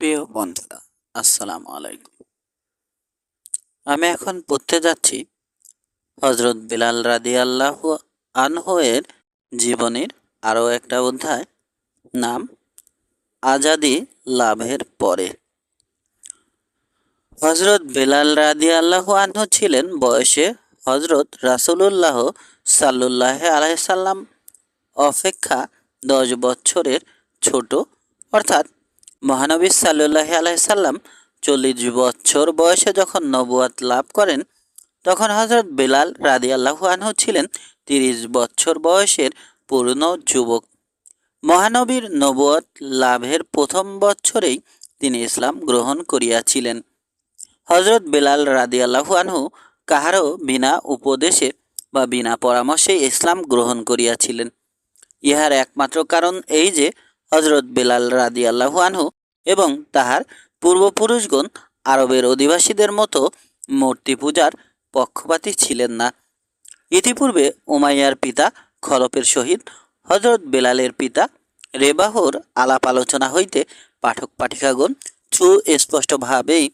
প্রিয় বন্ধুরা, আসসালামু আলাইকুম। আমি এখন পড়তে যাচ্ছি হজরত বিলাল রাদি আল্লাহ আনহয়ের জীবনের আরও একটা অধ্যায়, নাম আজাদি লাভের পরে। হজরত বেলাল রাদি আল্লাহ আনহু ছিলেন বয়সে হজরত রাসুলুল্লাহ সাল্লুল্লাহ আলাইসাল্লাম অপেক্ষা দশ বছরের ছোট, অর্থাৎ মহানবী সাল্লুল্লাহ আলাইসাল্লাম চল্লিশ বছর বয়সে যখন নবুয়াত লাভ করেন, তখন হজরত বেলাল রাদি আল্লাহু আনহু ছিলেন তিরিশ বছর বয়সের পূর্ণ যুবক। মহানবীর নবুয়াত লাভের প্রথম বছরেই তিনি ইসলাম গ্রহণ করিয়াছিলেন। হজরত বেলাল রাদি আল্লাহু আনহু কাহারও বিনা উপদেশে বা বিনা পরামর্শে ইসলাম গ্রহণ করিয়াছিলেন। ইহার একমাত্র কারণ এই যে হজরত বেলাল রাদি আল্লাহু আনহু এবং তাহার পূর্বপুরুষগণ আরবের অধিবাসীদের মতো মূর্তি পূজার পক্ষপাতী ছিলেন না। ইতিপূর্বে উমাইয়ার পিতা খলপের সহিত হজরত বেলালের পিতা রেবাহর আলাপ আলোচনা হইতে পাঠক পাঠিকাগণ সুস্পষ্টভাবেই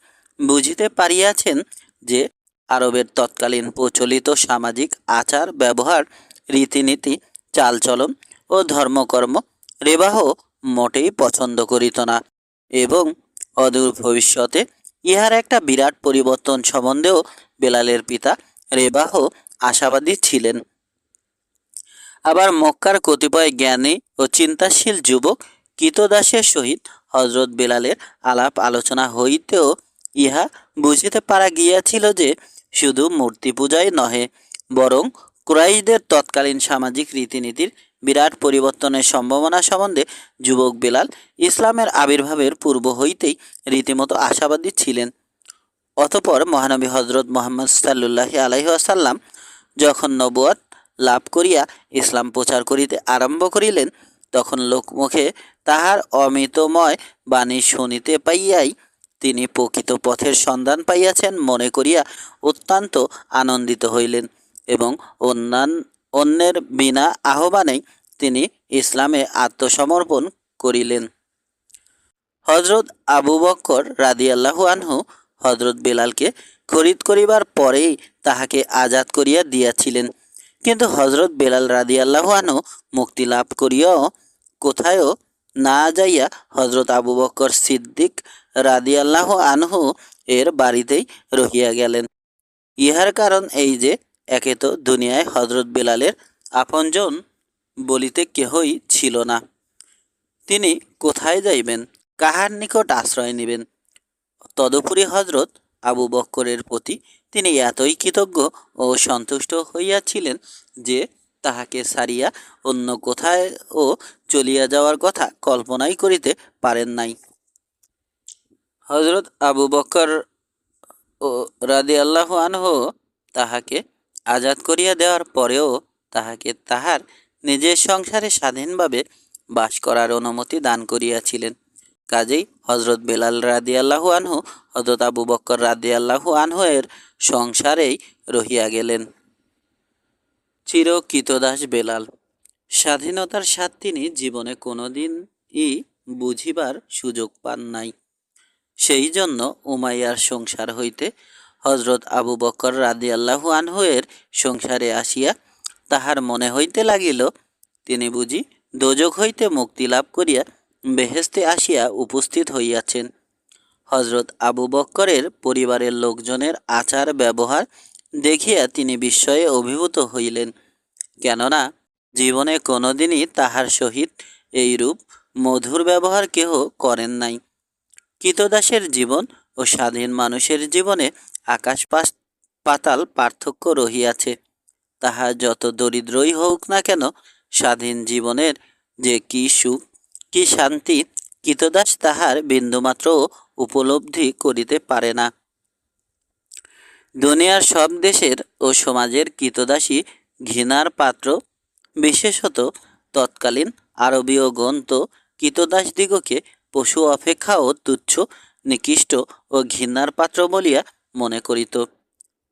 বুঝিতে পারিয়াছেন যে আরবের তৎকালীন প্রচলিত সামাজিক আচার, ব্যবহার, রীতিনীতি, চালচলন ও ধর্মকর্ম রেবাহ মোটেই পছন্দ করিত না। এবং অদূর ভবিষ্যতে ইহার একটা বিরাট পরিবর্তন সম্বন্ধেও বেলালের পিতা রেবাহ আশাবাদী ছিলেন। আবার মক্কার কতিপয় জ্ঞানী ও চিন্তাশীল যুবক কীতদাসের সহিত হজরত বেলালের আলাপ আলোচনা হইতেও ইহা বুঝিতে পারা গিয়াছিল যে শুধু মূর্তি পূজাই নহে, বরং কুরাইশদের তৎকালীন সামাজিক রীতিনীতির বিরাট পরিবর্তনের সম্ভাবনা সম্বন্ধে যুবক বেলাল ইসলামের আবির্ভাবের পূর্ব হইতেই রীতিমতো আশাবাদী ছিলেন। অতপর মহানবী হজরত মোহাম্মদ সাল্লুল্লাহি আলাইহি আসাল্লাম যখন নবুয়াত লাভ করিয়া ইসলাম প্রচার করিতে আরম্ভ করিলেন, তখন লোকমুখে তাহার অমিতময় বাণী শুনিতে পাইয়াই তিনি প্রকৃত পথের সন্ধান পাইয়াছেন মনে করিয়া অত্যন্ত আনন্দিত হইলেন এবং অন্যান্য অন্যের বিনা আহ্বানেই তিনি ইসলামে আত্মসমর্পণ করিলেন। হজরত আবু বক্কর রাদিয়াল্লাহু আনহু হজরত বেলালকে খরিদ করিবার পরেই তাহাকে আজাদ করিয়া দিয়াছিলেন। কিন্তু হজরত বেলাল রাদিয়াল্লাহু আনহু মুক্তি লাভ করিয়াও কোথায়ও না যাইয়া হজরত আবু বক্কর সিদ্দিক রাদিয়াল্লাহ আনহু এর বাড়িতেই রহিয়া গেলেন। ইহার কারণ এই যে একে তো দুনিয়ায় হজরত বেলালের আপনজন বলিতে কেহই ছিল না। তিনি কোথায় যাইবেন? কাহার নিকট আশ্রয় নেবেন? তদুপরি হজরত আবু বক্করের প্রতি তিনি এতই কৃতজ্ঞ ও সন্তুষ্ট হইয়াছিলেন যে তাহাকে সারিয়া অন্য কোথায় ও চলিয়া যাওয়ার কথা কল্পনাই করিতে পারেন নাই। হজরত আবু বক্কর ও রাদি আল্লাহ আনহ তাহাকে আজাদ করিয়া দেওয়ার পরেও তাহাকে তাহার নিজের সংসারে স্বাধীনভাবে বাস করার অনুমতি দান করিয়াছিলেন। কাজেই হজরত বেলাল রাদি আল্লাহু আনহু হজরত আবু বক্কর রাদি আল্লাহু আনহু এর সংসারেই রহিয়া গেলেন। চির কৃতদাস বেলাল। স্বাধীনতার স্বাদ তিনি জীবনে কোনোদিনই বুঝিবার সুযোগ পান নাই। সেই জন্য উমাইয়ার সংসার হইতে হজরত আবু বকর রাদি আল্লাহু আনহুয়ের সংসারে আসিয়া তাহার মনে হইতে লাগিল, তিনি বুঝি দোজক হইতে মুক্তি লাভ করিয়া বেহেস্তে আসিয়া উপস্থিত হইয়াছেন। হজরত আবু বক্করের পরিবারের লোকজনের আচার ব্যবহার দেখিয়া তিনি বিস্ময়ে অভিভূত হইলেন, কেননা জীবনে কোনোদিনই তাহার সহিত এইরূপ মধুর ব্যবহার কেহ করেন নাই। কৃতদাসের জীবন ও স্বাধীন মানুষের জীবনে আকাশ পাতাল পার্থক্য রহিয়াছে। তাহা যত দরিদ্রই হোক না কেন, স্বাধীন জীবনের যে কি সুখ, কি শান্তি, কৃতদাস তাহার বিন্দুমাত্র উপলব্ধি করিতে পারে না। দুনিয়ার সব দেশের ও সমাজের কৃতদাসী ঘৃণার পাত্র। বিশেষত তৎকালীন আরবীয় গ্রন্থ কৃতদাসদিগকে পশু অপেক্ষাও তুচ্ছ, নিকৃষ্ট ও ঘৃণার পাত্র বলিয়া মনে করিত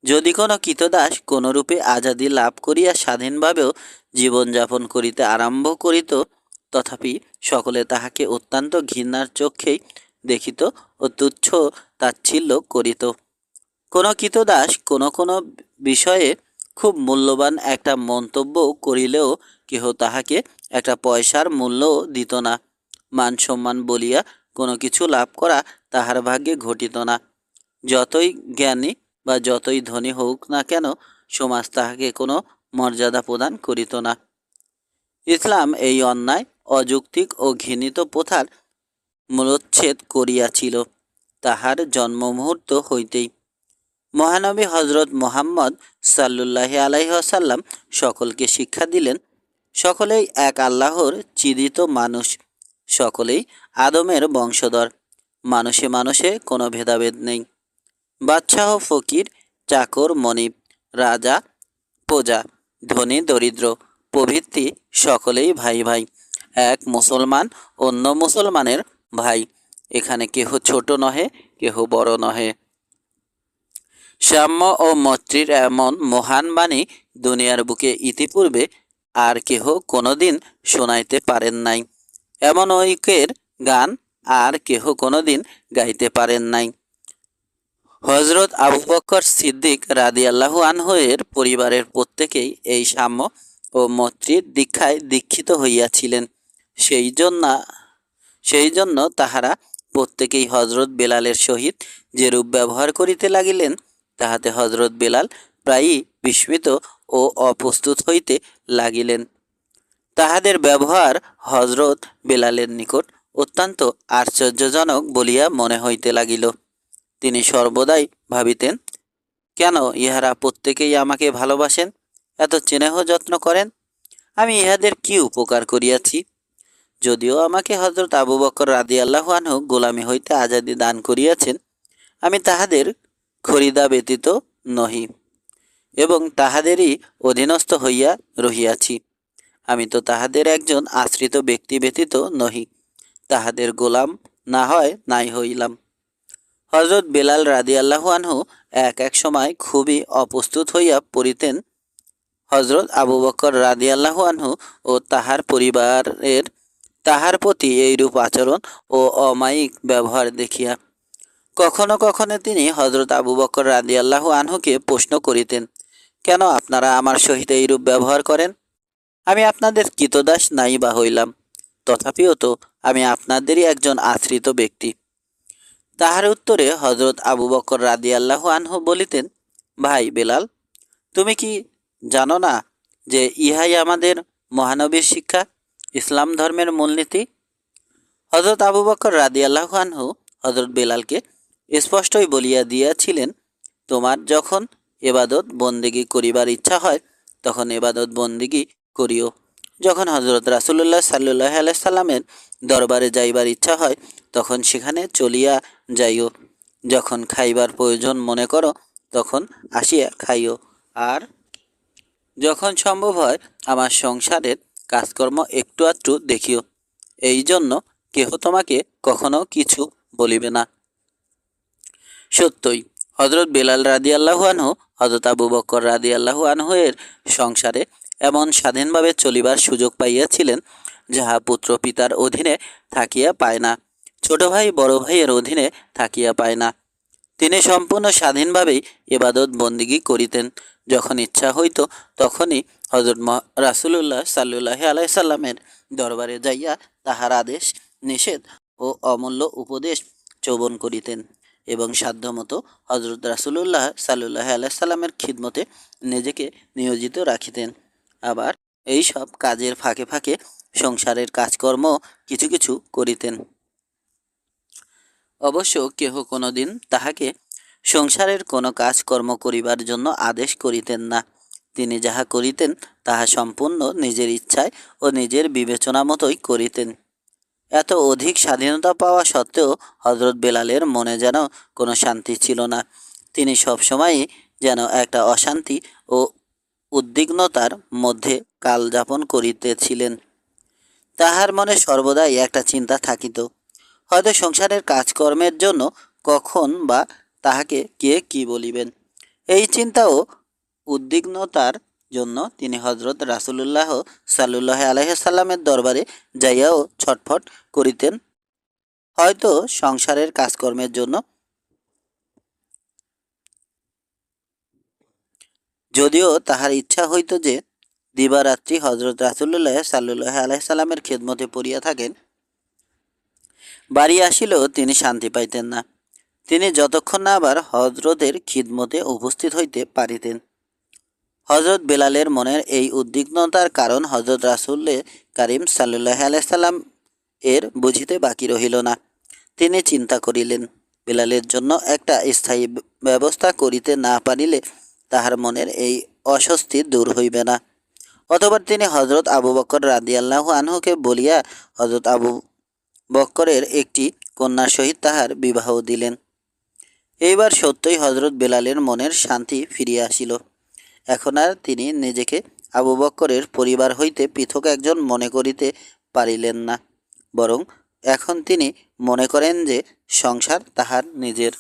যদি কোনো কৃতদাস কোনরূপে আজাদি লাভ করিয়া স্বাধীনভাবেও জীবনযাপন করিতে আরম্ভ করিত, তথাপি সকলে তাহাকে অত্যন্ত ঘৃণার চক্ষেই দেখিত ও তুচ্ছ তাচ্ছিল্য করিত। কোনো কৃতদাস কোনো কোনো বিষয়ে খুব মূল্যবান একটা মন্তব্য করিলেও কেহ তাহাকে একটা পয়সার মূল্য দিত না। মান সম্মান বলিয়া কোনো কিছু লাভ করা তাহার ভাগ্যে ঘটিত না। যতই জ্ঞানী বা যতই ধনী হোক না কেন, সমাজ তাহাকে কোনো মর্যাদা প্রদান করিত না। ইসলাম এই অন্যায়, অযৌক্তিক ও ঘৃণিত প্রথার মূলোচ্ছেদ করিয়াছিল। তাহার জন্ম মুহূর্ত হইতেই মহানবী হজরত মোহাম্মদ সাল্লুল্লাহ আলাইসাল্লাম সকলকে শিক্ষা দিলেন, সকলেই এক আল্লাহর চিদিত মানুষ, সকলেই আদমের বংশধর। মানুষে মানুষে কোনো ভেদাভেদ নেই। বাদশাহ ফকির, চাকর, মনিব, রাজা, প্রজা, ধনী, দরিদ্র প্রভৃতি সকলেই ভাই ভাই। এক মুসলমান অন্য মুসলমানের ভাই। এখানে কেহ ছোট নহে, কেহ বড় নহে। সাম্য ও মৈত্রীর এমন মহান বাণী দুনিয়ার বুকে ইতিপূর্বে আর কেহ কোনোদিন শোনাইতে পারেন নাই। এমন ঐক্যের গান আর কেহ কোনোদিন গাইতে পারেন নাই। হজরত আবু বক্কর সিদ্দিক রাদি আল্লাহু আনহের পরিবারের প্রত্যেকেই এই সাম্য ও মৈত্রীর দীক্ষায় দীক্ষিত হইয়াছিলেন। সেই জন্য সেই জন্য তাহারা প্রত্যেকেই হজরত বেলালের সহিত যেরূপ ব্যবহার করিতে লাগিলেন, তাহাতে হজরত বেলাল প্রায়ই বিস্মিত ও অপ্রস্তুত হইতে লাগিলেন। তাহাদের ব্যবহার হজরত বেলালের নিকট অত্যন্ত আশ্চর্যজনক বলিয়া মনে হইতে লাগিল। তিনি সর্বদাই ভাবিতেন, কেন ইহারা প্রত্যেকেই আমাকে ভালোবাসেন? এত চেনেহ যত্ন করেন? আমি ইহাদের কি উপকার করিয়াছি? যদিও আমাকে হজরত আবু বকর রাদি আল্লাহ আনহু গোলামি হইতে আজাদি দান করিয়াছেন, আমি তাহাদের খরিদা ব্যতীত নহি এবং তাহাদেরই অধীনস্থ হইয়া রহিয়াছি। আমি তো তাহাদের একজন আশ্রিত ব্যক্তি ব্যতীত নহি, তাহাদের গোলাম না হয় নাই হইলাম। হজরত বেলাল রাদি আনহু এক এক সময় খুবই অপ্রস্তুত হইয়া পড়িতেন। হজরত আবু বকর রাদি আনহু ও তাহার পরিবারের তাহার প্রতি এইরূপ আচরণ ও অমায়িক ব্যবহার দেখিয়া কখনো কখনো তিনি হজরত আবু বকর রাদি আনহুকে প্রশ্ন করিতেন, কেন আপনারা আমার সহিত এইরূপ ব্যবহার করেন? আমি আপনাদের কৃতদাস নাই বা হইলাম। তথাপিও তো আমি আপনাদেরই একজন আশ্রিত ব্যক্তি। তাহার উত্তরে হজরত আবু বকর রাদি আল্লাহ আনহু বলিতেন, ভাই বেলাল, তুমি কি জানো না যে ইহাই আমাদের মহানবীর শিক্ষা, ইসলাম ধর্মের মূলনীতি? হজরত আবু বকর রাদি আল্লাহ আনহু হজরত বেলালকে স্পষ্টই বলিয়া দিয়াছিলেন, তোমার যখন এবাদত বন্দিগি করিবার ইচ্ছা হয়, তখন এবাদত বন্দিগি করিও। যখন হজরত রাসুল্লাহ সাল্লাহ আলাইসাল্লামের দরবারে যাইবার ইচ্ছা হয় তখন সেখানে চলিয়া যাইও। যখন খাইবার প্রয়োজন মনে করো, তখন আসিয়া খাইও। আর যখন সম্ভব হয়, আমার সংসারের কাজকর্ম একটু আধটু দেখিও। এই জন্য কেহ তোমাকে কখনো কিছু বলিবে না। সত্যই হজরত বেলাল রাদি আল্লাহু আনহু হজরত আবু বকর রাদি আল্লাহু আনহু এর সংসারে এমন স্বাধীনভাবে চলিবার সুযোগ পাইয়াছিলেন, যাহা পুত্র পিতার অধীনে থাকিয়া পায় না। ছোট ভাই, বড় ভাইয়ের অধীনে থাকিয়া পায় না। তিনি সম্পূর্ণ স্বাধীনভাবেই এবাদত বন্দিগি করিতেন। যখন ইচ্ছা হইত, তখনই হজরত রাসুলুল্লাহ সাল্লুল্লাহ আলাইসাল্লামের দরবারে যাইয়া তাহার আদেশ, নিষেধ ও অমূল্য উপদেশ চৌবন করিতেন এবং সাধ্যমতো হজরত রাসুলুল্লাহ সাল্লুল্লাহ আলাইসাল্লামের খিদমতে নিজেকে নিয়োজিত রাখিতেন। আবার এই সব কাজের ফাঁকে ফাঁকে সংসারের কাজকর্ম কিছু কিছু করিতেন। অবশ্য কেহ কোনোদিন তাহাকে সংসারের কোনো কাজকর্ম করিবার জন্য আদেশ করিতেন না। তিনি যাহা করিতেন, তাহা সম্পূর্ণ নিজের ইচ্ছায় ও নিজের বিবেচনা মতোই করিতেন। এত অধিক স্বাধীনতা পাওয়া সত্ত্বেও হজরত বেলালের মনে যেন কোনো শান্তি ছিল না। তিনি সবসময়ই যেন একটা অশান্তি ও উদ্বিগ্নতার মধ্যে কাল যাপন করিতেছিলেন। তাহার মনে সর্বদাই একটা চিন্তা থাকিত। হয়তো সংসারের কাজকর্মের জন্য কখন বা তাহাকে কে কি বলিবেন? এই চিন্তা ও উদ্বিগ্নতার জন্য তিনি হজরত রাসুলুল্লাহ সাল্লুল্লাহ আলহামের দরবারে যাইয়াও ছটফট করিতেন। হয়তো সংসারের কাজকর্মের জন্য। যদিও তাহার ইচ্ছা হইত যে দিবারাত্রি হজরত রাসুল্লাহ সাল্লাহ আলাইসাল্লামের খেদমতে পড়িয়া থাকেন বাড়ি আসিলেও তিনি শান্তি পাইতেন না। তিনি যতক্ষণ না আবার হজরতের খিদমতে উপস্থিত হইতে পারিতেন। হজরত বেলালের মনের এই উদ্বিগ্নতার কারণ হজরত রাসুল্লে কারিম সাল্লাহ আলাইসাল্লাম এর বুঝিতে বাকি রহিল না। তিনি চিন্তা করিলেন, বেলালের জন্য একটা স্থায়ী ব্যবস্থা করিতে না পারিলে তাহার মনের এই অস্বস্তি দূর হইবে না। অথবা তিনি হজরত আবু বকর রাদিয়াল্লাহু আনহুকে বলিয়া হজরত আবু বক্করের একটি কন্যার সহিত তাহার বিবাহ দিলেন। এইবার সত্যই হজরত বেলালের মনের শান্তি ফিরিয়া আসিল। এখন আর তিনি নিজেকে আবু বক্করের পরিবার হইতে পৃথক একজন মনে করিতে পারিলেন না, বরং এখন তিনি মনে করেন যে সংসার তাহার নিজের।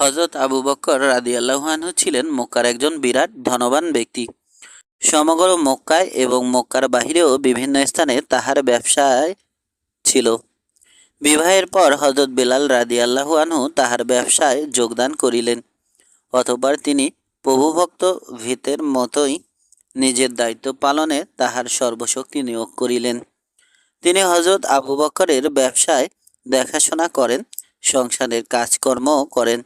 হজরত আবু বক্কর রাদিয়াল্লাহানহু ছিলেন মক্কার একজন বিরাট ধনবান ব্যক্তি। সমগ্র মক্কায় এবং মক্কার বাহিরেও বিভিন্ন স্থানে তাহার ব্যবসায় ছিল। বিবাহের পর হজরত বেলাল রাদিয়াল্লাহু আনহু তাহার ব্যবসায় যোগদান করিলেন, অতঃপর তিনি প্রভুভক্ত ভীতের মতোই নিজের দায়িত্ব পালনে তাহার সর্বশক্তি নিয়োগ করিলেন। তিনি হজরত আবু বকরের ব্যবসায় দেখাশোনা করেন, সংসারের কাজকর্ম করেন,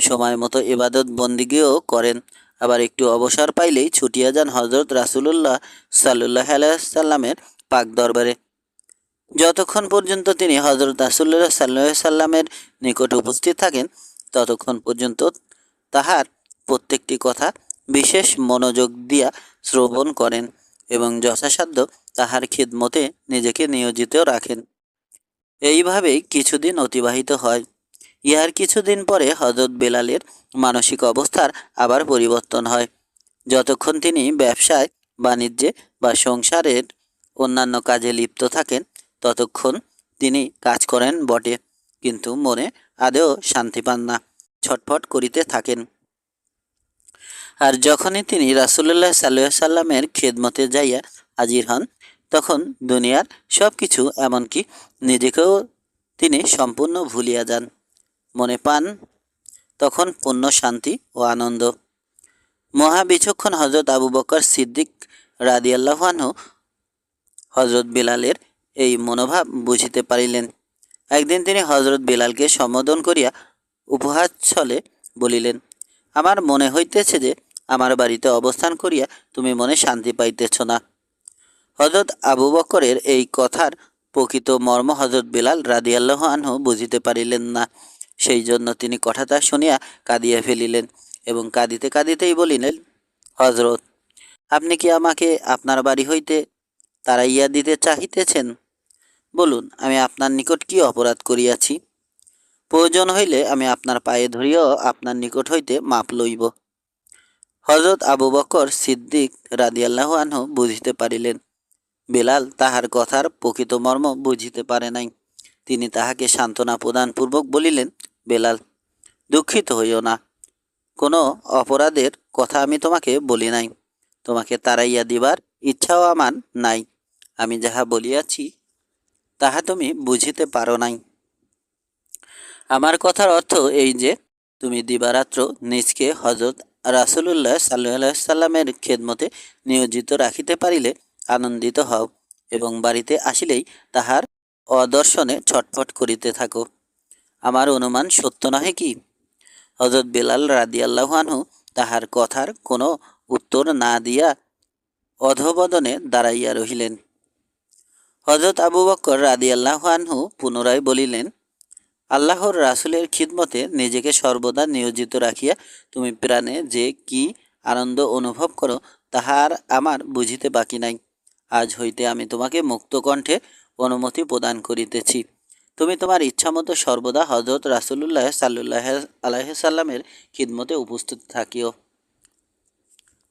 সময় মতো ইবাদত বন্দিগিও করেন, আবার একটু অবসর পাইলেই ছুটিয়া যান হজরত রাসুলুল্লাহ সাল্লাহ আলাইসাল্লামের পাক দরবারে। যতক্ষণ পর্যন্ত তিনি হজরত রাসুল্লাহ সাল্লাহ সাল্লামের নিকট উপস্থিত থাকেন, ততক্ষণ পর্যন্ত তাহার প্রত্যেকটি কথা বিশেষ মনোযোগ দিয়া শ্রবণ করেন এবং যথাসাধ্য তাহার খিদমতে নিজেকে নিয়োজিত রাখেন। এইভাবেই কিছুদিন অতিবাহিত হয়। ইহার কিছুদিন পরে হজরত বেলালের মানসিক অবস্থার আবার পরিবর্তন হয়। যতক্ষণ তিনি ব্যবসায়, বাণিজ্যে বা সংসারের অন্যান্য কাজে লিপ্ত থাকেন ততক্ষণ তিনি কাজ করেন বটে, কিন্তু মনে আদেও শান্তি পান না, ছটফট করিতে থাকেন। আর যখনই তিনি রাসুল্লাহ সাল্লাহ সাল্লামের খেদমতে যাইয়া হাজির হন, তখন দুনিয়ার সব কিছু এমনকি নিজেকেও তিনি সম্পূর্ণ ভুলিয়া যান। মনে পান, তখন পূর্ণ শান্তি ও আনন্দ। মহাবিচক্ষণ হজরত আবু বকর সিদ্দিক রাদিয়াল্লাহানহু হজরত বিলালের এই মনোভাব বুঝিতে পারিলেন। একদিন তিনি হজরত বিলালকে সম্বোধন করিয়া উপহার ছলে বলিলেন, আমার মনে হইতেছে যে আমার বাড়িতে অবস্থান করিয়া তুমি মনে শান্তি পাইতেছ না। হজরত আবু বকরের এই কথার প্রকৃত মর্ম হজরত বিলাল রাদিয়াল্লাহ আনহু বুঝিতে পারিলেন না। সেই জন্য তিনি কথাটা শুনিয়া কাঁদিয়া ফেলিলেন এবং কাঁদিতে কাঁদিতেই বলিলেন হজরত আপনি কি আমাকে আপনার বাড়ি হইতে তাড়াইয়া দিতে চাহিতেছেন? বলুন, আমি আপনার নিকট কি অপরাধ করিয়াছি? প্রয়োজন হইলে আমি আপনার পায়ে ধরিয়াও আপনার নিকট হইতে মাপ লইব। হজরত আবু বকর সিদ্দিক রাদিয়াল্লাহ আনহু বুঝিতে পারিলেন, বেলাল তাহার কথার প্রকৃত মর্ম বুঝিতে পারে নাই। তিনি তাহাকে সান্ত্বনা প্রদানপূর্বক বলিলেন, বেলাল, দুঃখিত হইও না। কোনো অপরাধের কথা আমি তোমাকে বলি নাই। তোমাকে তাড়াইয়া দিবার ইচ্ছাও আমার নাই। আমি যাহা বলিয়াছি তাহা তুমি বুঝিতে পারো নাই। আমার কথার অর্থ এই যে, তুমি দিবারাত্র নিজকে হজরত রাসুলুল্লাহ সাল্লাহ সাল্লামের খেদমতে নিয়োজিত রাখিতে পারিলে আনন্দিত হও এবং বাড়িতে আসিলেই তাহার অদর্শনে ছটফট করিতে থাকো। আমার অনুমান সত্য নহে কি? হজরত বেলাল রাদিয়াল্লাহানহু তাহার কথার কোনো উত্তর না দিয়া অধবদনে দাঁড়াইয়া রহিলেন। হজরত আবু বক্কর রাদিয়াল্লাহানহু পুনরায় বলিলেন, আল্লাহর রাসুলের খিদমতে নিজেকে সর্বদা নিয়োজিত রাখিয়া তুমি প্রাণে যে কি আনন্দ অনুভব করো, তাহার আমার বুঝিতে বাকি নাই। আজ হইতে আমি তোমাকে মুক্ত কণ্ঠে অনুমতি প্রদান করিতেছি। তুমি তোমার ইচ্ছামতো সর্বদা হজরত রাসুল্লাহ সাল্লাহ আলাইসাল্লামের খিদমতে উপস্থিত থাকিও।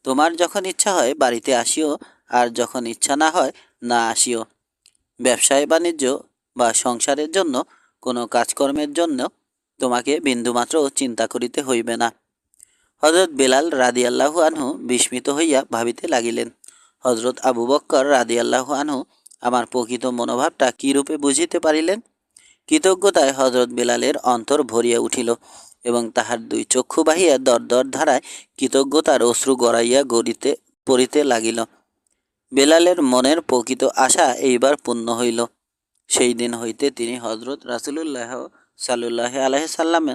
তোমার যখন ইচ্ছা হয় বাড়িতে আসিও, আর যখন ইচ্ছা না হয় না আসিও। ব্যবসায় বাণিজ্য বা সংসারের জন্য কোনো কাজকর্মের জন্য তোমাকে বিন্দুমাত্র চিন্তা করিতে হইবে না। হজরত বেলাল রাদিয়াল্লাহু আনহু বিস্মিত হইয়া ভাবিতে লাগিলেন হজরত আবু বক্কর রাদিয়াল্লাহু আনহু আমার প্রকৃত মনোভাবটা কী রূপে বুঝিতে পারিলেন? কৃতজ্ঞতায় হজরত বেলালের অন্তর ভরিয়া উঠিল এবং তাহার দুই চক্ষু বাহিয়া দর দর ধারায় কৃতজ্ঞতার অশ্রু গড়াইয়া গড়িতে, পড়িতে লাগিল। বেলালের মনের প্রকৃত আশা এইবার পূর্ণ হইল। সেই দিন হইতে তিনি হজরত রাসুলুল্লাহ সাল্লাহ আলহ সাল্লাম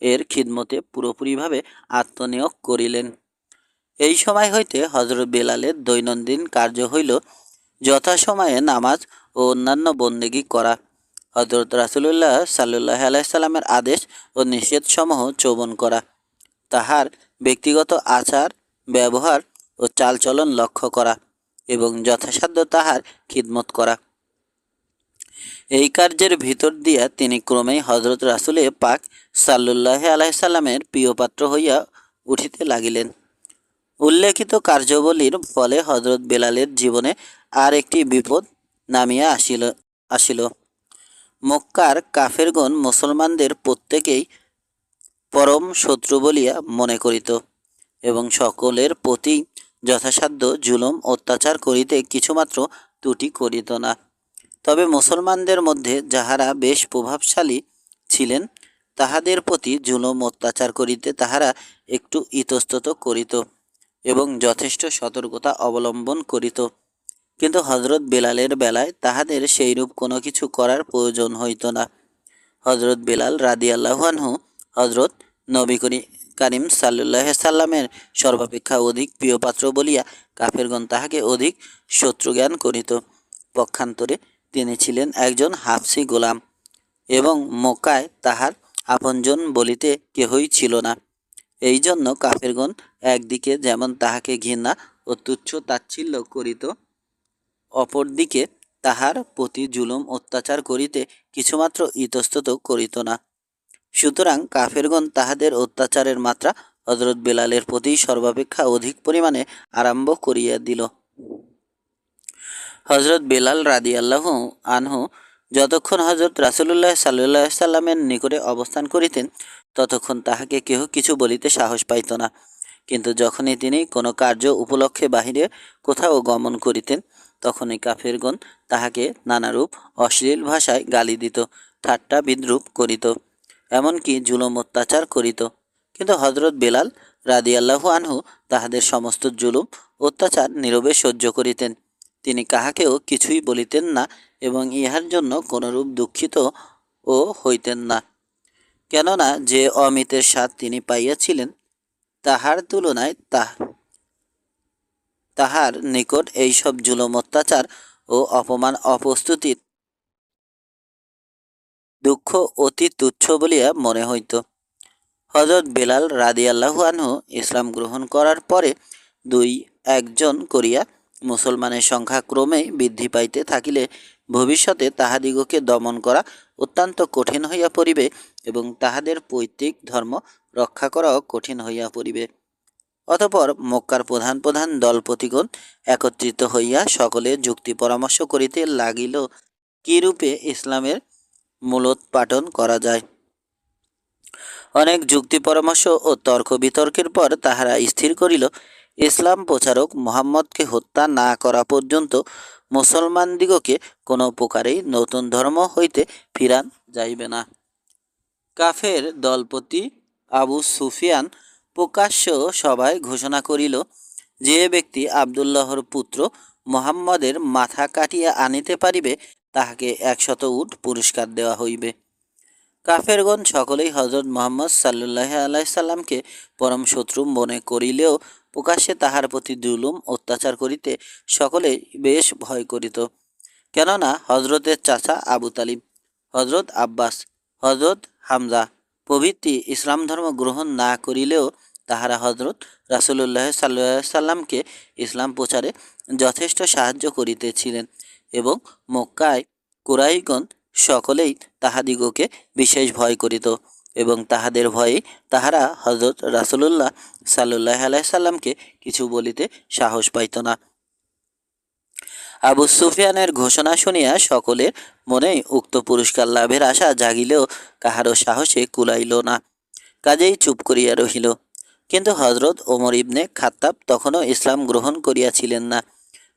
এর খিদমতে পুরোপুরিভাবে আত্মনিয়োগ করিলেন। এই সময় হইতে হজরত বেলালের দৈনন্দিন কার্য হইল যথাসময়ে নামাজ ও অন্যান্য বন্দেগী করা। হজরত রাসুলুল্লাহ সাল্লাহ আলাইসাল্লামের আদেশ ও নিষেধসমূহ চৌবন করা। তাহার ব্যক্তিগত আচার, ব্যবহার ও চালচলন লক্ষ্য করা। এবং যথাসাধ্য তাহার খিদমত করা। এই কার্যের ভিতর দিয়া তিনি ক্রমেই হজরত রাসুলে পাক সাল্লুল্লাহ আলাইসাল্লামের প্রিয়পাত্র হইয়া উঠিতে লাগিলেন। উল্লেখিত কার্যবলীর ফলে হজরত বেলালের জীবনে আর একটি বিপদ নামিয়া আসিল আসিল। মক্কার কাফেরগণ মুসলমানদের প্রত্যেকেই পরম শত্রু বলিয়া মনে করিত এবং সকলের প্রতি যথাসাধ্য জুলুম অত্যাচার করিতে কিছুমাত্র ত্রুটি করিত না। তবে মুসলমানদের মধ্যে যাহারা বেশ প্রভাবশালী ছিলেন, তাহাদের প্রতি জুলুম অত্যাচার করিতে তাহারা একটু ইতস্তত করিত এবং যথেষ্ট সতর্কতা অবলম্বন করিত। কিন্তু হজরত বেলালের বেলায় তাহাদের সেইরূপ কোনো কিছু করার প্রয়োজন হইত না। হজরত বেলাল রাদি আল্লাহানহু হজরত নবী করি কারিম সাল্লাহ সাল্লামের সর্বাপেক্ষা অধিক প্রিয়পাত্র বলিয়া কাফেরগণ তাহাকে অধিক শত্রুজ্ঞান করিত। পক্ষান্তরে তিনি ছিলেন একজন হাফসি গোলাম এবং মক্কায় তাহার আপনজন বলিতে কেহই ছিল না। এই জন্য কাফেরগণ একদিকে যেমন তাহাকে ঘৃণা ও তুচ্ছ তাচ্ছিল্য করিত, অপরদিকে তাহার প্রতি জুলুম অত্যাচার করিতে কিছুমাত্র ইতস্তত করিত না। সুতরাং কাফেরগণ তাহাদের অত্যাচারের মাত্রা হজরত বেলালের প্রতি সর্বাপেক্ষা অধিক পরিমাণে আরম্ভ করিয়া দিল। হজরত বেলাল রাদি আল্লাহ আনহু যতক্ষণ হজরত রাসুল্লাহ সাল্লাহ সাল্লামের নিকটে অবস্থান করিতেন, ততক্ষণ তাহাকে কেহ কিছু বলিতে সাহস পাইত না। কিন্তু যখনই তিনি কোনো কার্য উপলক্ষে বাহিরে কোথাও গমন করিতেন, তখনই কাফেরগণ তাহাকে নানারূপ অশ্লীল ভাষায় গালি দিত, ঠাট্টা বিদ্রুপ করিত। এমনকি জুলুম অত্যাচার করিত। কিন্তু হজরত বেলাল রাদিয়াল্লাহু আনহু তাহাদের সমস্ত জুলুম, অত্যাচার নীরবে সহ্য করিতেন। তিনি কাহাকেও কিছুই বলিতেন না এবং ইহার জন্য কোনরূপ দুঃখিত ও হইতেন না। কেননা যে অমিতের স্বাদ তিনি পাইয়াছিলেন, তাহার তুলনায় তাহ, তাহার নিকট এইসব জুলম অত্যাচার ও অপমান অপ্রস্তুতির দুঃখ অতি তুচ্ছ বলিয়া মনে হইত। হজরত বেলাল রাদিয়াল্লাহু আনহু ইসলাম গ্রহণ করার পরে দুই, একজন করিয়া মুসলমানের সংখ্যা ক্রমেই বৃদ্ধি পাইতে থাকিলে ভবিষ্যতে তাহাদিগকে দমন করা অত্যন্ত কঠিন হইয়া পড়িবে এবং তাহাদের পৈতৃক ধর্ম রক্ষা করাও কঠিন হইয়া পড়িবে। অতপর মক্কার প্রধান প্রধান দলপতিগণ একত্রিত হইয়া সকলে যুক্তি পরামর্শ করিতে লাগিল, কিরূপে ইসলামের মূলোৎপাটন করা যায়। অনেক যুক্তি পরামর্শ ও তর্ক বিতর্কের পর তাহারা স্থির করিল, ইসলাম প্রচারক মোহাম্মদকে হত্যা না করা পর্যন্ত মুসলমানদিগকে কোনো প্রকারেই নতুন ধর্ম হইতে ফিরান যাইবে না। কাফের দলপতি আবু সুফিয়ান প্রকাশ্য সভায় ঘোষণা করিল, যে ব্যক্তি আবদুল্লাহর পুত্র মোহাম্মদের মাথা কাটিয়া আনিতে পারিবে তাহাকে একশত উট পুরস্কার দেওয়া হইবে। কাফেরগণ সকলেই হজরত মোহাম্মদ সাল্লাহ আলাইসাল্লামকে পরম শত্রু মনে করিলেও প্রকাশ্যে তাহার প্রতি জুলুম অত্যাচার করিতে সকলে বেশ ভয় করিত। কেননা হজরতের চাচা আবু তালিব হজরত আব্বাস হজরত হামজা প্রভৃতি ইসলাম ধর্ম গ্রহণ না করিলেও তাহারা হজরত রাসুলুল্লাহ সাল্লাহ সাল্লামকে ইসলাম প্রচারে যথেষ্ট সাহায্য করিতেছিলেন। এবং মক্কায় কুরাইগণ সকলেই তাহাদিগকে বিশেষ ভয় করিত এবং তাহাদের ভয়ে তাহারা হজরত রাসুলুল্লাহ সাল্লাহ আলাইসাল্লামকে কিছু বলিতে সাহস পাইত না। আবু সুফিয়ানের ঘোষণা শুনিয়া সকলের মনে উক্ত পুরস্কার লাভের আশা জাগিলেও কাহারও সাহসে কুলাইল না। কাজেই চুপ করিয়া রহিল। কিন্তু হজরত ওমর ইবনে খাত্তাব তখনও ইসলাম গ্রহণ করিয়াছিলেন না।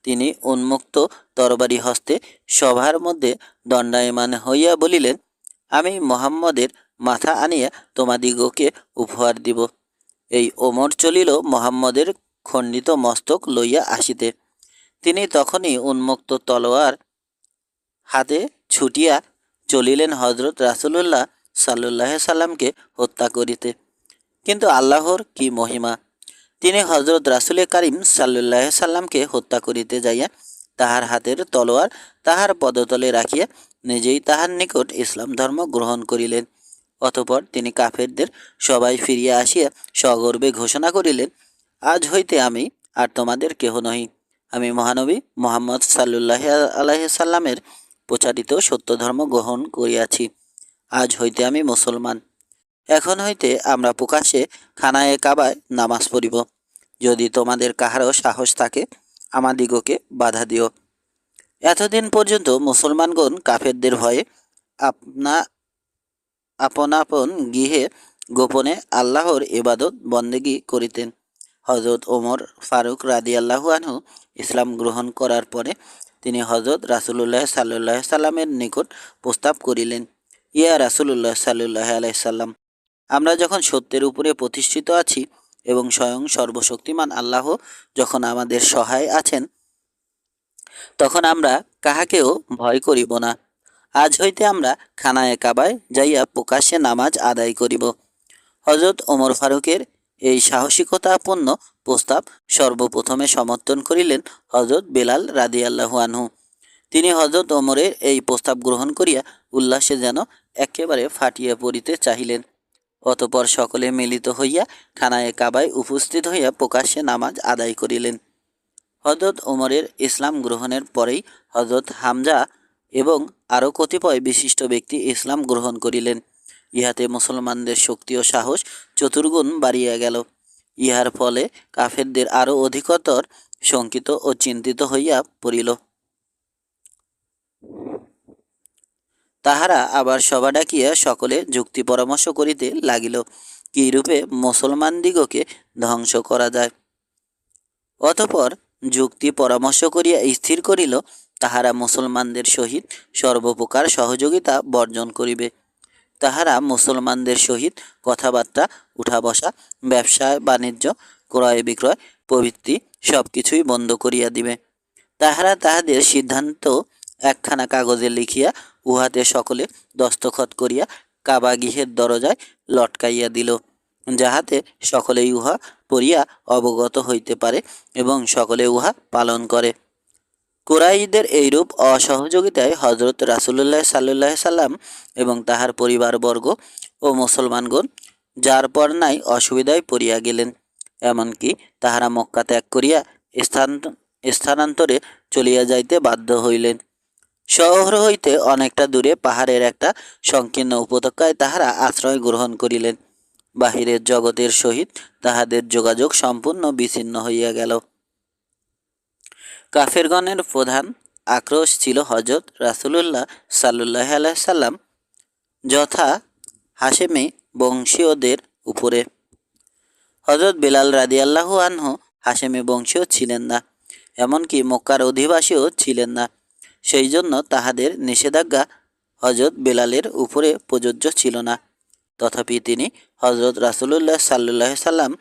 তিনি উন্মুক্ত তরবারি হস্তে সভার মধ্যে দণ্ডায়মান হইয়া বলিলেন, আমি মোহাম্মদের মাথা আনিয়া তোমাদিগকে উপহার দিব। এই ওমর চলিল মোহাম্মদের খণ্ডিত মস্তক লইয়া আসিতে। তিনি তখনই উন্মুক্ত তলোয়ার হাতে ছুটিয়া চলিলেন হজরত রাসূলুল্লাহ সাল্লাহ সাল্লামকে হত্যা করিতে। কিন্তু আল্লাহর কি মহিমা? তিনি হজরত রাসুলে কারিম সাল্লাহ সাল্লামকে হত্যা করিতে যাইয়া তাহার হাতের তলোয়ার তাহার পদতলে রাখিয়া নিজেই তাহার নিকট ইসলাম ধর্ম গ্রহণ করিলেন। অতপর তিনি কাফেরদের সবাই ফিরিয়া আসিয়া সগর্বে ঘোষণা করিলেন, আজ হইতে আমি আর তোমাদের কেহ নহি। আমি মহানবী মোহাম্মদ সাল্লাহ আলাইসাল্লামের প্রচারিত সত্য ধর্ম গ্রহণ করিয়াছি। আজ হইতে আমি মুসলমান। এখন হইতে আমরা প্রকাশ্যে খানায় কাবায় নামাজ পড়িব। যদি তোমাদের কাহারও সাহস থাকে, আমাদিগকে বাধা দিও। এতদিন পর্যন্ত মুসলমানগণ কাফেরদের ভয়ে আপনা আপন আপন গৃহে গোপনে আল্লাহর ইবাদত বন্দেগী করিতেন। হজরত ওমর ফারুক রাদি আল্লাহু আনহু ইসলাম গ্রহণ করার পরে তিনি হজরত রাসুলুল্লাহ সাল্লাহ সাল্লামের নিকট প্রস্তাব করিলেন, ইয়া রাসুলুল্লাহ সাল্লাহ আলাইসাল্লাম আমরা যখন সত্যের উপরে প্রতিষ্ঠিত আছি এবং স্বয়ং সর্বশক্তিমান আল্লাহ যখন আমাদের সহায় আছেন, তখন আমরা কাহাকেও ভয় করিব না। আজ হইতে আমরা খানায় কাবায় যাইয়া প্রকাশ্যে নামাজ আদায় করিব। হজরত ওমর ফারুকের এই সাহসিকতাপূর্ণ প্রস্তাব সর্বপ্রথমে সমর্থন করিলেন হজরত বেলাল রাদি আনহু। তিনি হজরত ওমরের এই প্রস্তাব গ্রহণ করিয়া উল্লাসে যেন একেবারে ফাটিয়া পড়িতে চাহিলেন। অতপর সকলে মিলিত হইয়া খানায় কাবায় উপস্থিত হইয়া প্রকাশ্যে নামাজ আদায় করিলেন। হজরত ওমরের ইসলাম গ্রহণের পরেই হজরত হামজা এবং আরও কতিপয় বিশিষ্ট ব্যক্তি ইসলাম গ্রহণ করিলেন। ইহাতে মুসলমানদের শক্তি ও সাহস চতুর্গুণ বাড়িয়া গেল। ইহার ফলে কাফেরদের আরও অধিকতর শঙ্কিত ও চিন্তিত হইয়া পড়িল। তাহারা আবার সভা ডাকিয়া সকলে যুক্তি পরামর্শ করিতে লাগিল, কিরূপে মুসলমানদিগকে ধ্বংস করা যায়। অতপর যুক্তি পরামর্শ করিয়া স্থির করিল, তাহারা মুসলমানদের সহিত সর্বপ্রকার সহযোগিতা বর্জন করিবে। তাহারা মুসলমানদের সহিত কথাবার্তা উঠা বসা ব্যবসা, বাণিজ্য, ক্রয় বিক্রয় প্রভৃতি সব কিছুই বন্ধ করিয়া দিবে। তাহারা তাহাদের সিদ্ধান্ত একখানা কাগজে লিখিয়া উহাতে সকলে দস্তখত করিয়া কাবা গৃহের দরজায় লটকাইয়া দিল, যাহাতে সকলেই উহা পড়িয়া অবগত হইতে পারে এবং সকলে উহা পালন করে। কুরাইদের এইরূপ অসহযোগিতায় হজরত রাসুলুল্লাহ সাল্লাহ সাল্লাম এবং তাহার পরিবারবর্গ ও মুসলমানগণ যার পর নাই অসুবিধায় পড়িয়া গেলেন, এমনকি তাহারা মক্কা ত্যাগ করিয়া স্থান, স্থানান্তরে চলিয়া যাইতে বাধ্য হইলেন। শহর হইতে অনেকটা দূরে পাহাড়ের একটা সংকীর্ণ উপত্যকায় তাহারা আশ্রয় গ্রহণ করিলেন। বাহিরের জগতের সহিত তাহাদের যোগাযোগ সম্পূর্ণ বিচ্ছিন্ন হইয়া গেল। কাফেরগণের প্রধান আক্রোশ ছিল হজরত রাসুলুল্লাহ সাল্লাহ সাল্লাম, যথা হাসেমে বংশীয়দের উপরে। হজরত বেলাল রাদিয়াল্লাহু আনহু হাসেমে বংশীয় ছিলেন না, এমনকি মক্কার অধিবাসীও ছিলেন না। সেই জন্য তাহাদের নিষেধাজ্ঞা হজরত বেলালের উপরে প্রযোজ্য ছিল না। তথাপি তিনি হজরত রাসুলুল্লাহ সাল্লাহ সাল্লাম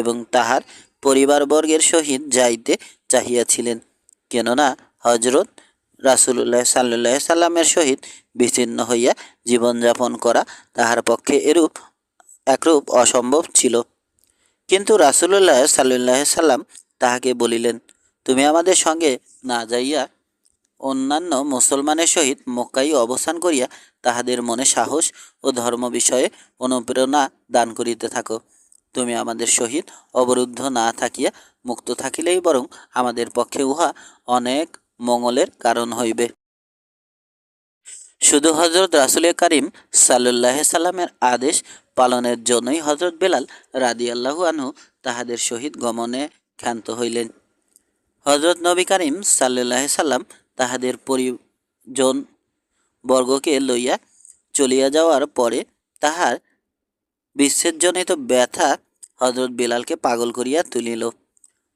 এবং তাহার পরিবারবর্গের সহিত যাইতে চাহিয়াছিলেন। কেননা হজরত রাসুলুল্লাহ সাল্লাহ সাল্লামের সহিত বিচ্ছিন্ন হইয়া জীবনযাপন করা তাহার পক্ষে এরূপ একরূপ অসম্ভব ছিল। কিন্তু রাসুলুল্লাহ সাল্লাহ সাল্লাম তাহাকে বলিলেন, তুমি আমাদের সঙ্গে না যাইয়া অন্যান্য মুসলমানের সহিত মক্কাই অবস্থান করিয়া তাহাদের মনে সাহস ও ধর্ম বিষয়ে অনুপ্রেরণা দান করিতে থাকো। তুমি আমাদের সহিত অবরুদ্ধ না থাকিয়া মুক্ত থাকিলেই বরং আমাদের পক্ষে উহা অনেক মঙ্গলের কারণ হইবে। শুধু হজরত রাসুল করিম সাল্লাহ সাল্লামের আদেশ পালনের জন্যই হজরত বেলাল রাদি আল্লাহু আনহু তাহাদের সহিত গমনে ক্ষান্ত হইলেন। হজরত নবী করিম সাল্লাহ সাল্লাম তাহাদের পরিজন বর্গকে লইয়া চলিয়া যাওয়ার পরে তাহার বিচ্ছেদজনিত ব্যথা হজরত বেলালকে পাগল করিয়া তুলিল।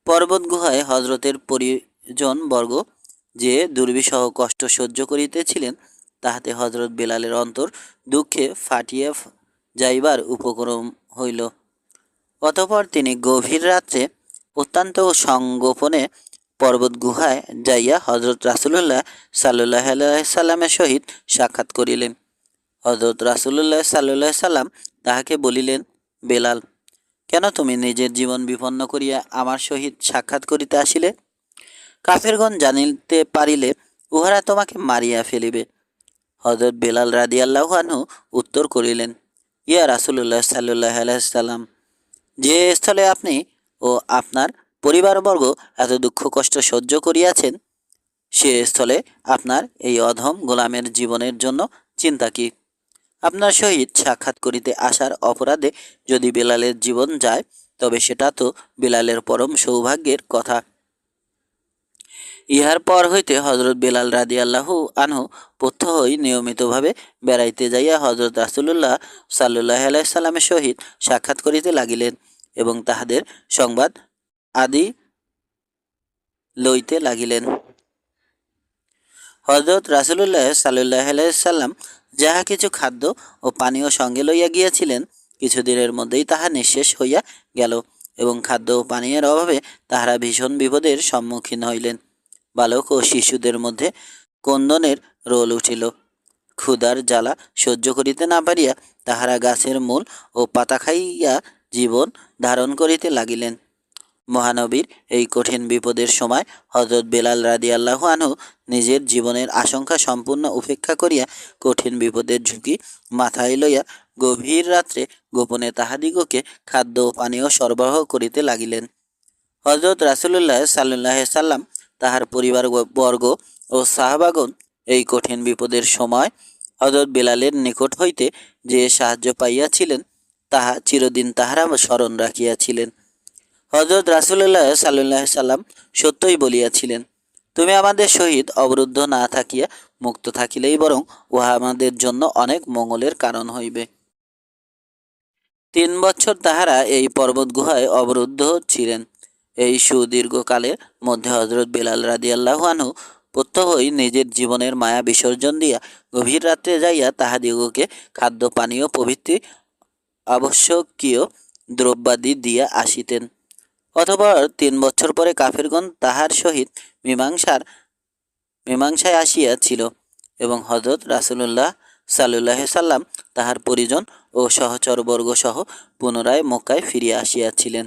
পর্বত গুহায় হজরতের পরিজন বর্গ যে দুর্বিষহ কষ্ট সহ্য করিতেছিলেন, তাহাতে হজরত বেলালের অন্তর দুঃখে ফাটিয়ে যাইবার উপক্রম হইল। অতঃপর তিনি গভীর রাত্রে অত্যন্ত সংগোপনে পর্বত গুহায় যাইয়া হজরত রাসুলুল্লাহ সাল্লাহ সাল্লামের সহিত সাক্ষাৎ করিলেন। হজরত রাসুল্লাহ সাল্লাহ সাল্লাম তাহাকে বলিলেন, বেলাল, কেন তুমি নিজের জীবন বিপন্ন করিয়া আমার সহিত সাক্ষাৎ করিতে আসিলে? কাফেরগণ জানিতে পারিলে উহারা তোমাকে মারিয়া ফেলিবে। হজরত বেলাল রাদিয়াল্লাহু আনহু উত্তর করিলেন, ইয়া রাসুল্লাহ সাল্লাহ আলাইসাল্লাম যে স্থলে আপনি ও আপনার পরিবারবর্গ এত দুঃখ কষ্ট সহ্য করিয়াছেন? সে স্থলে আপনার এই অধম গোলামের জীবনের জন্য চিন্তা কি? আপনার সহিত সাক্ষাৎ করিতে আসার অপরাধে যদি বেলালের জীবন যায়, তবে সেটা তো বেলালের পরম সৌভাগ্যের কথা। ইহার পর হইতে হজরত বেলাল রাদি আল্লাহু আনহু প্রত্যহই নিয়মিতভাবে বেড়াইতে যাইয়া হজরত রাসুলুল্লাহ সাল্লাহ আলাইসাল্লামের সহিত সাক্ষাৎ করিতে লাগিলেন এবং তাহাদের সংবাদ আদি লইতে লাগিলেন। হজরত রাসুলুল্লাহ সাল্লাহ আলাইসাল্লাম যাহা কিছু খাদ্য ও পানীয় সঙ্গে লইয়া গিয়াছিলেন কিছুদিনের মধ্যেই তাহা নিঃশেষ হইয়া গেল এবং খাদ্য ও পানীয়ের অভাবে তাহারা ভীষণ বিপদের সম্মুখীন হইলেন। বালক ও শিশুদের মধ্যে কন্দনের রোল উঠিল। ক্ষুধার জ্বালা সহ্য করিতে না পারিয়া তাহারা গাছের মূল ও পাতা খাইয়া জীবন ধারণ করিতে লাগিলেন। মহানবীর এই কঠিন বিপদের সময় হজরত বেলাল রাদি আল্লাহ আনহু নিজের জীবনের আশঙ্কা সম্পূর্ণ উপেক্ষা করিয়া কঠিন বিপদের ঝুঁকি মাথায় লইয়া গভীর রাত্রে গোপনে তাহাদিগকে খাদ্য ও পানীয় সরবরাহ করিতে লাগিলেন। হজরত রাসুলুল্লাহ সাল্লাহ সাল্লাম তাহার পরিবার বর্গ ও সাহাবাগন এই কঠিন বিপদের সময় হজরত বেলালের নিকট হইতে যে সাহায্য পাইয়াছিলেন, তাহা চিরদিন তাহারা স্মরণ রাখিয়াছিলেন। হজরত রাসুল্লাহ সাল্লাহ সাল্লাম সত্যই বলিয়াছিলেন, তুমি আমাদের সহিত অবরুদ্ধ না থাকিয়া মুক্ত থাকিলেই বরং উহা আমাদের জন্য অনেক মঙ্গলের কারণ হইবে। তিন বছর তাহারা এই পর্বত গুহায় অবরুদ্ধ ছিলেন। এই সুদীর্ঘকালের মধ্যে হজরত বেলাল রাদিয়াল্লাহু আনহু প্রত্যহই নিজের জীবনের মায়া বিসর্জন দিয়া গভীর রাত্রে যাইয়া তাহাদিগকে খাদ্য পানীয় প্রভৃতি আবশ্যকীয় দ্রব্যাদি দিয়া আসিতেন। অথবা তিন বছর পরে কাফেরগণ তাহার সহিত মীমাংসার, মীমাংসায় আসিয়াছিল এবং হজরত রাসুলুল্লাহ সাল্লাহ সাল্লাম তাহার পরিজন ও সহচরবর্গ সহ পুনরায় মক্কায় ফিরিয়া আসিয়াছিলেন।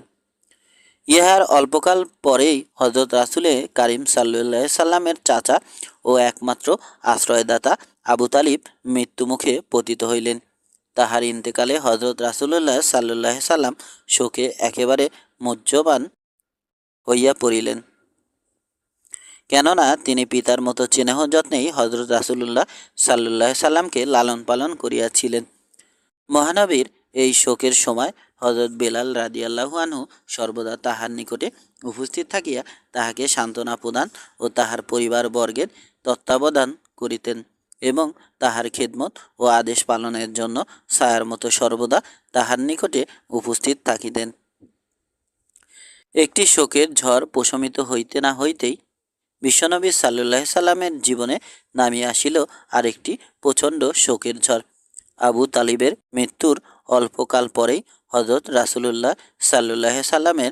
ইহার অল্পকাল পরেই হজরত রাসুলে কারিম সাল্লাহ সাল্লামের চাচা ও একমাত্র আশ্রয়দাতা আবু তালিব মৃত্যুমুখে পতিত হইলেন। তাহার ইন্তেকালে হজরত রাসুল্লাহ সাল্লাহ সাল্লাম শোকে একেবারে মজ্জবান হইয়া পড়িলেন। কেননা তিনি পিতার মতো চেনেহ যত্নেই হজরত রাসুলুল্লাহ সাল্লাহ সাল্লামকে লালন পালন করিয়াছিলেন। মহানবীর এই শোকের সময় হজরত বেলাল রাদিয়াল্লাহু সর্বদা তাহার নিকটে উপস্থিত থাকিয়া তাহাকে সান্ত্বনা প্রদান ও তাহার পরিবার বর্গের তত্ত্বাবধান করিতেন এবং তাহার খেদমত ও আদেশ পালনের জন্য ছায়ার মতো সর্বদা তাহার নিকটে উপস্থিত থাকিতেন। একটি শোকের ঝড় প্রশমিত হইতে না হইতেই বিশ্বনবী সাল্লাহ সাল্লামের জীবনে নামিয়া আসিল আরেকটি প্রচণ্ড শোকের ঝড়। আবু তালিবের মৃত্যুর অল্পকাল পরেই হজরত রাসুলুল্লাহ সাল্লাহ সাল্লামের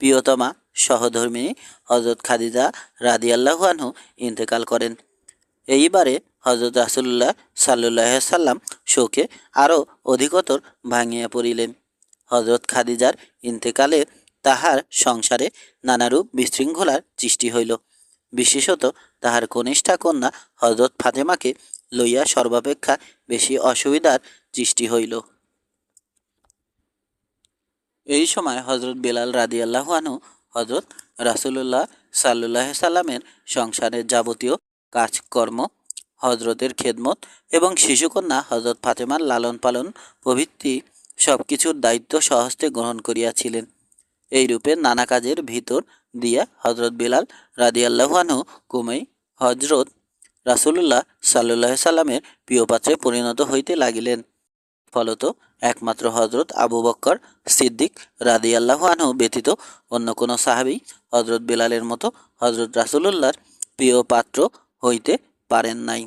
প্রিয়তমা সহধর্মিনী হজরত খাদিজা রাদিয়াল্লাহু আনহু ইন্তেকাল করেন। এইবারে হজরত রাসুল্লাহ সাল্লাহ সাল্লাম শোকে আরও অধিকতর ভাঙিয়া পড়িলেন। হজরত খাদিজার ইন্তেকালে তাহার সংসারে নানারূপ বিশৃঙ্খলার সৃষ্টি হইল। বিশেষত তাহার কনিষ্ঠা কন্যা হজরত ফাতেমাকে লইয়া সর্বাপেক্ষা বেশি অসুবিধার সৃষ্টি হইল। এই সময় হজরত বেলাল রাদি আল্লাহ আনহু হজরত রাসুলুল্লাহ সাল্লাহ সাল্লামের সংসারের যাবতীয় কাজকর্ম হজরতের খেদমত এবং শিশুকন্যা হজরত ফাতেমার লালন পালন প্রভৃতি সব কিছুর দায়িত্ব সহস্তে গ্রহণ করিয়াছিলেন। এই রূপে নানা কাজের ভিতর দিয়া হজরত বেলাল রাদিয়াল্লাহানহু কুমাই হজরত রাসুলুল্লাহ সাল্লাহ সাল্লামের প্রিয়পাত্রে পরিণত হইতে লাগিলেন। ফলত একমাত্র হজরত আবু বক্কর সিদ্দিক রাদিয়াল্লাহু আনহু ব্যতীত অন্য কোনো সাহাবি হজরত বেলালের মতো হজরত রাসুলুল্লাহর প্রিয় পাত্র হইতে পারেন নাই।